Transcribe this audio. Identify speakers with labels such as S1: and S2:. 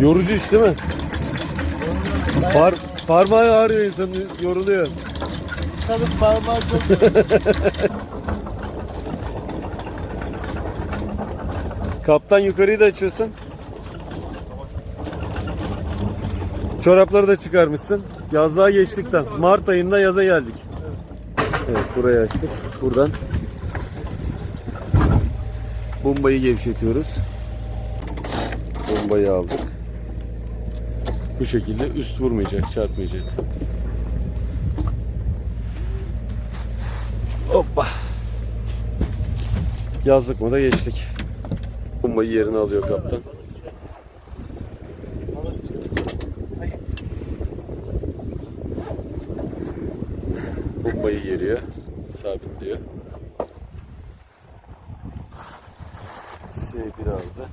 S1: Yorucu iş değil mi? Par parmağı ağrıyor insanın yoruluyor.
S2: İnsanın parmağı çok
S1: Kaptan yukarıyı da açıyorsun. Çorapları da çıkarmışsın. Yazlığa geçtikten. Mart ayında yaza geldik. Evet burayı açtık. Buradan bombayı gevşetiyoruz. Bombayı aldık. Bu şekilde üst vurmayacak, çarpmayacak. Hoppa. Yazlık moda geçtik. Bombayı yerine alıyor kaptan. Bombayı geriye sabitliyor. Şey biraz da